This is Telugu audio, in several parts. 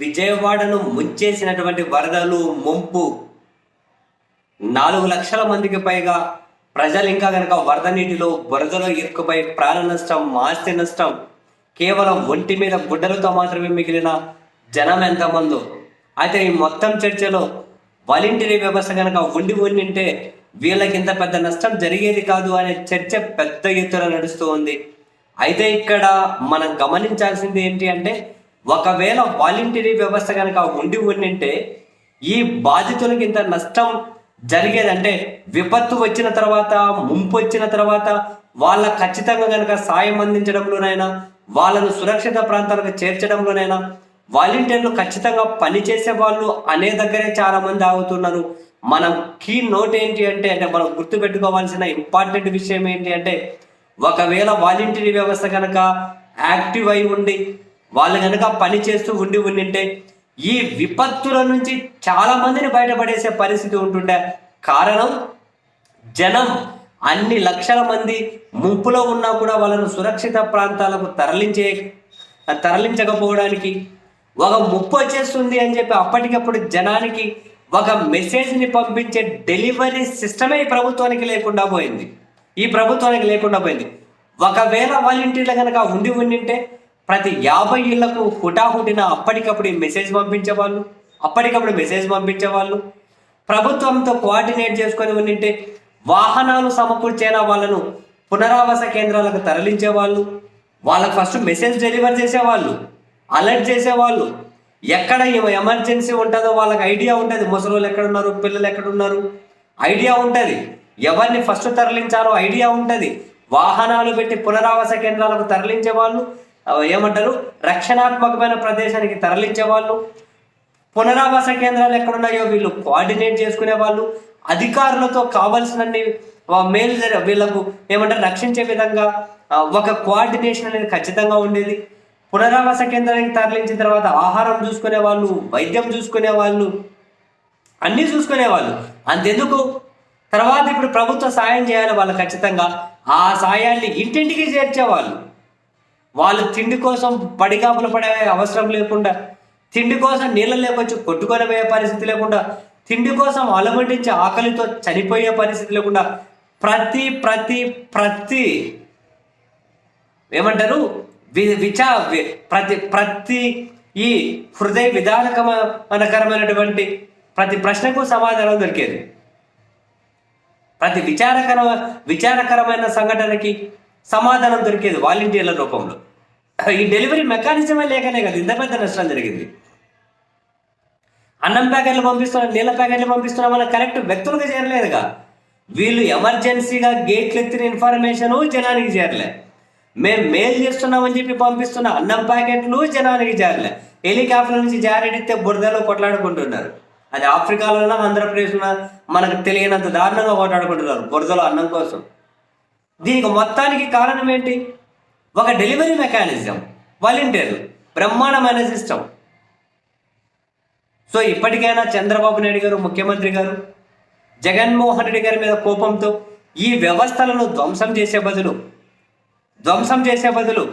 విజయవాడను ముంచేసినటువంటి వరదలు ముంపు. నాలుగు లక్షల మందికి పైగా ప్రజలు ఇంకా కనుక వరద నీటిలో బురదలో ఇరుక్కుపై ప్రాణ నష్టం ఆస్తి నష్టం కేవలం ఒంటి మీద గుడ్డలతో మాత్రమే మిగిలిన జనం ఎంతమందో. అయితే ఈ మొత్తం చర్చలో వాలంటీరీ వ్యవస్థ కనుక ఉండి ఉండింటే వీళ్ళకి ఇంత పెద్ద నష్టం జరిగేది కాదు అనే చర్చ పెద్ద ఎత్తున నడుస్తూ ఉంది. అయితే ఇక్కడ మనం గమనించాల్సింది ఏంటి అంటే ఒకవేళ వాలంటీరీ వ్యవస్థ కనుక ఉండి ఉండింటే ఈ బాధితులకు ఇంత నష్టం జరిగేదంటే విపత్తు వచ్చిన తర్వాత ముంపు వచ్చిన తర్వాత వాళ్ళ ఖచ్చితంగా కనుక సాయం అందించడంలోనైనా వాళ్ళను సురక్షిత ప్రాంతాలకు చేర్చడంలోనైనా వాలంటీర్లు ఖచ్చితంగా పనిచేసే వాళ్ళు అనే దగ్గరే చాలా మంది ఆగుతున్నారు. మనం కీ నోట్ ఏంటి అంటే అంటే మనం గుర్తుపెట్టుకోవాల్సిన ఇంపార్టెంట్ విషయం ఏంటి అంటే ఒకవేళ వాలంటీర్ వ్యవస్థ కనుక యాక్టివ్ అయి ఉండి వాళ్ళు కనుక పని చేస్తూ ఉండి ఉండింటే ఈ విపత్తుల నుంచి చాలా మందిని బయటపడేసే పరిస్థితి ఉంటుండే. కారణం జనం అన్ని లక్షల మంది ముంపులో ఉన్నా కూడా వాళ్ళను సురక్షిత ప్రాంతాలకు తరలించే తరలించకపోవడానికి ఒక ముప్పు వచ్చేస్తుంది అని చెప్పి అప్పటికప్పుడు జనానికి ఒక మెసేజ్ని పంపించే డెలివరీ సిస్టమే ఈ ప్రభుత్వానికి లేకుండా పోయింది. ఈ ప్రభుత్వానికి లేకుండా పోయింది. ఒకవేళ వాలంటీర్లు కనుక ఉండి ఉండింటే ప్రతి యాభై ఇళ్ళకు హుటాహుటిన అప్పటికప్పుడు మెసేజ్ పంపించేవాళ్ళు? అప్పటికప్పుడు మెసేజ్ పంపించేవాళ్ళు? ప్రభుత్వంతో కోఆర్డినేట్ చేసుకొని ఉండింటే వాహనాలు సమకూర్చేన వాళ్ళను పునరావాస కేంద్రాలకు తరలించేవాళ్ళు? వాళ్ళకు ఫస్ట్ మెసేజ్ డెలివర్ చేసేవాళ్ళు? అలర్ట్ చేసేవాళ్ళు? ఎక్కడ ఎమర్జెన్సీ ఉంటుందో వాళ్ళకి ఐడియా ఉంటుంది. ముసలోళ్ళు ఎక్కడ ఉన్నారు పిల్లలు ఎక్కడ ఉన్నారు ఐడియా ఉంటుంది. ఎవరిని ఫస్ట్ తరలించాలో ఐడియా ఉంటుంది. వాహనాలు పెట్టి పునరావాస కేంద్రాలకు తరలించే వాళ్ళు ఏమంటారు? రక్షణాత్మకమైన ప్రదేశానికి తరలించే వాళ్ళు పునరావాస కేంద్రాలు ఎక్కడున్నాయో వీళ్ళు కోఆర్డినేట్ చేసుకునే వాళ్ళు అధికారులతో కావాల్సినన్ని మేలు జరి వీళ్ళకు ఏమంటారు రక్షించే విధంగా ఒక కోఆర్డినేషన్ అనేది ఖచ్చితంగా ఉండేది. పునరావాస కేంద్రానికి తరలించిన తర్వాత ఆహారం చూసుకునే వాళ్ళు వైద్యం చూసుకునే వాళ్ళు అన్నీ చూసుకునే వాళ్ళు అంతెందుకు? తర్వాత ఇప్పుడు ప్రభుత్వ సాయం చేయాలి వాళ్ళు ఖచ్చితంగా. ఆ సాయాన్ని ఇంటింటికి చేర్చేవాళ్ళు. వాళ్ళు తిండి కోసం పడికాపులు పడే అవసరం లేకుండా తిండి కోసం నీళ్ళు లేకొచ్చి కొట్టుకొని పోయే పరిస్థితి లేకుండా తిండి కోసం అలమటించి ఆకలితో చనిపోయే పరిస్థితి లేకుండా ప్రతి ప్రతి ప్రతి ఏమంటారు? వి- విచా ప్రతి ప్రతి ఈ హృదయ విధానకమనకరమైనటువంటి ప్రతి ప్రశ్నకు సమాధానం దొరికేది. ప్రతి విచారకర విచారకరమైన సంఘటనకి సమాధానం దొరికేది వాలంటీర్ల రూపంలో. ఈ డెలివరీ మెకానిజమే లేకనే కదా ఇంత పెద్ద నష్టం జరిగింది. అన్నం ప్యాకెట్లు పంపిస్తున్నాం నీళ్ళ ప్యాకెట్లు పంపిస్తున్నాం మన కరెక్ట్ వ్యక్తులకు చేరలేదుగా. వీళ్ళు ఎమర్జెన్సీగా గేట్లు ఎత్తిన ఇన్ఫర్మేషన్ జనానికి చేరలే. మేము మెయిల్ చేస్తున్నామని చెప్పి పంపిస్తున్న అన్నం ప్యాకెట్లు జనానికి చేరలే. హెలికాప్టర్ నుంచి జారెడితే బురదలో కొట్లాడుకుంటున్నారు. అది ఆఫ్రికాలోనా ఆంధ్రప్రదేశ్లో మనకు తెలియనంత దారుణంగా కొట్లాడుకుంటున్నారు బురదలో అన్నం కోసం. దీనికి మొత్తానికి కారణం ఏంటి? ఒక డెలివరీ మెకానిజం వాలంటీర్లు బ్రహ్మాండమైన సిస్టమ్ సో ఇప్పటికైనా చంద్రబాబు నాయుడు గారు ముఖ్యమంత్రి గారు జగన్మోహన్ రెడ్డి గారి మీద కోపంతో ఈ వ్యవస్థలను ధ్వంసం చేసే బదులు ధ్వంసం చేసే బదులు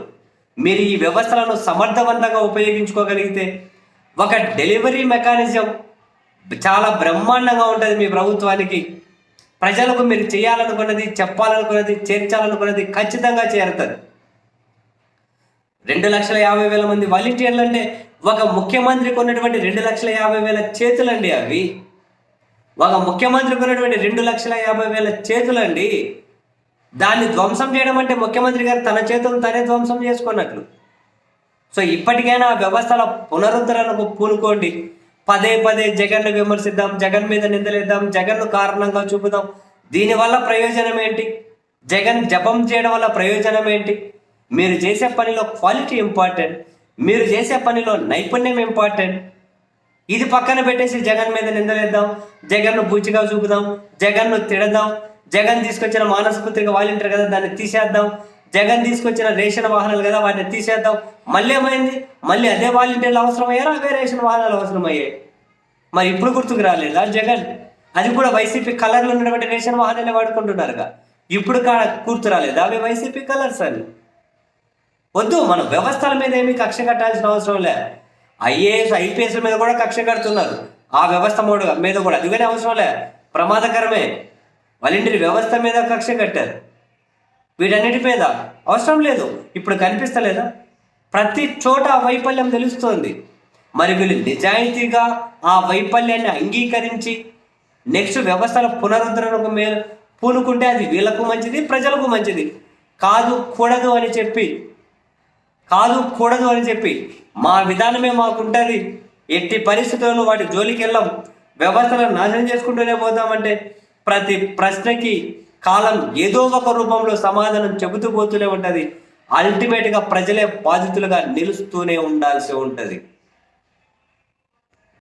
మీరు ఈ వ్యవస్థలను సమర్థవంతంగా ఉపయోగించుకోగలిగితే ఒక డెలివరీ మెకానిజం చాలా బ్రహ్మాండంగా ఉంటుంది మీ ప్రభుత్వానికి. ప్రజలకు మీరు చేయాలనుకున్నది చెప్పాలనుకున్నది చేర్చాలనుకున్నది ఖచ్చితంగా చేరుతుంది. రెండు లక్షల యాభై వేల మంది వాలంటీర్లు అంటే ఒక ముఖ్యమంత్రికి ఉన్నటువంటి రెండు లక్షల యాభై వేల చేతులండి అవి. ఒక ముఖ్యమంత్రికి ఉన్నటువంటి రెండు లక్షల యాభై వేల చేతులండి. దాన్ని ధ్వంసం చేయడం అంటే ముఖ్యమంత్రి గారు తన చేతులు తనే ధ్వంసం చేసుకున్నట్లు. సో ఇప్పటికైనా ఆ వ్యవస్థల పునరుద్ధరణకు పూనుకోండి. పదే పదే జగన్ను విమర్శిద్దాం జగన్ మీద నిందలేద్దాం జగన్ను కారణంగా చూపుదాం. దీనివల్ల ప్రయోజనం ఏంటి? జగన్ జపం చేయడం వల్ల ప్రయోజనం ఏంటి? మీరు చేసే పనిలో క్వాలిటీ ఇంపార్టెంట్. మీరు చేసే పనిలో నైపుణ్యం ఇంపార్టెంట్. ఇది పక్కన పెట్టేసి జగన్ మీద నిందలేద్దాం జగన్ను బూచిగా చూపుదాం జగన్ను తిడదాం జగన్ తీసుకొచ్చిన మానసపుత్రిక వాలంటీర్ కదా దాన్ని తీసేద్దాం. జగన్ తీసుకొచ్చిన రేషన్ వాహనాలు కదా వాటిని తీసేద్దాం. మళ్ళీ ఏమైంది? మళ్ళీ అదే వాలంటీర్లు అవసరమయ్యారా అవే రేషన్ వాహనాలు అవసరమయ్యాయి. మరి ఇప్పుడు గుర్తుకు రాలేదా జగన్? అది కూడా వైసీపీ కలర్లు ఉన్నటువంటి రేషన్ వాహనాలే వాడుకుంటున్నారుగా. ఇప్పుడు కా గుర్తు రాలేదా అవి వైసీపీ కలర్స్ అని? వద్దు మన వ్యవస్థల మీద ఏమీ కక్ష కట్టాల్సిన అవసరం లే. ఐఏఎస్ ఐపీఎస్ మీద కూడా కక్ష కడుతున్నారు. ఆ వ్యవస్థ మూడు మీద కూడా. అది కానీ అవసరం లే. ప్రమాదకరమే. వాలంటీర్ వ్యవస్థ మీద కక్ష కట్టారు. వీటన్నిటి మీద అవసరం లేదు. ఇప్పుడు కనిపిస్తలేదా? ప్రతి చోట వైఫల్యం తెలుస్తోంది. మరి వీళ్ళు నిజాయితీగా ఆ వైఫల్యాన్ని అంగీకరించి నెక్స్ట్ వ్యవస్థల పునరుద్ధరణకు మేలు పూనుకుంటే అది వీళ్ళకు మంచిది ప్రజలకు మంచిది. కాదు కూడదు అని చెప్పి కాదు కూడదు అని చెప్పి మా విధానమే మాకుంటుంది. ఎట్టి పరిస్థితులను వాటి జోలికి వెళ్ళాం వ్యవస్థలను నాశనం చేసుకుంటూనే పోతామంటే ప్రతి ప్రశ్నకి కాలం ఏదో ఒక రూపంలో సమాధానం చెబుతూ పోతూనే ఉంటుంది. అల్టిమేట్గా ప్రజలే బాధితులుగా నిలుస్తూనే ఉండాల్సి ఉంటుంది.